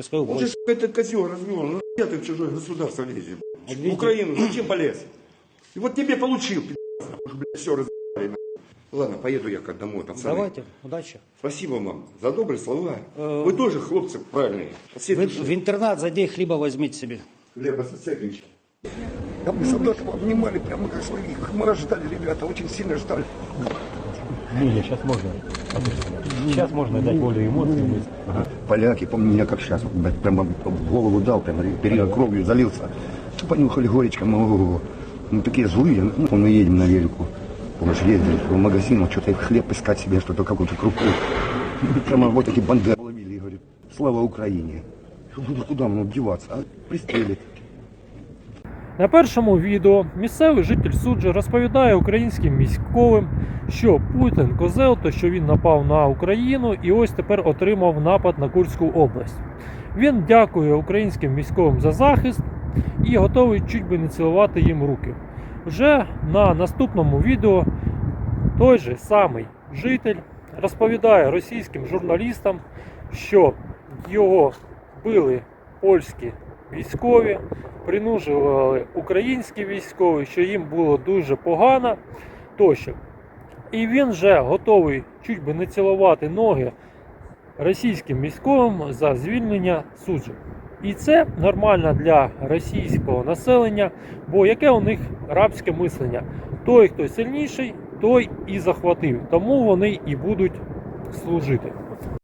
Сказал, Вот же этот козел развел, ну я ты в чужое государство лезешь? В видите? Украину зачем полез? И вот тебе получил, пи***ц, блядь, все разъебали. Ладно, поеду я как домой, пацаны. Давайте, удачи. Спасибо вам за добрые слова. Э, Вы тоже хлопцы правильные. От всей В, души. в интернат зайди, хлеба возьмите себе. Хлеба соцепич. Да мы солдатов обнимали прямо как своих. Мы ждали, ребята, очень сильно ждали. Не, сейчас можно. Сейчас можно дать волю эмоциям. Поляки, помню меня как сейчас, прямо в голову дал, прямо перед кровью залился. Понюхали горечка, ну, ну такие злые, ну, мы едем на велику. Помнишь, ездили в магазин, вот что-то хлеб искать себе, что-то какую-то крупу. Прямо вот такие банды ловили и говорят, слава Украине. Куда, куда нам деваться? А пристрелить. На першому відео місцевий житель суджа розповідає українським військовим, що Путін козел, то що він напав на Україну і ось тепер отримав напад на Курську область. Він дякує українським військовим за захист і готовий чуть би не цілувати їм руки. Вже на наступному відео той же самий житель розповідає російським журналістам, що його били польські військові, принужували українські військові, що їм було дуже погано тощо. І він вже готовий чуть би не цілувати ноги російським військовим за звільнення суджу. І це нормально для російського населення, бо яке у них рабське мислення? Той, хто сильніший, той і захватив. Тому вони і будуть служити.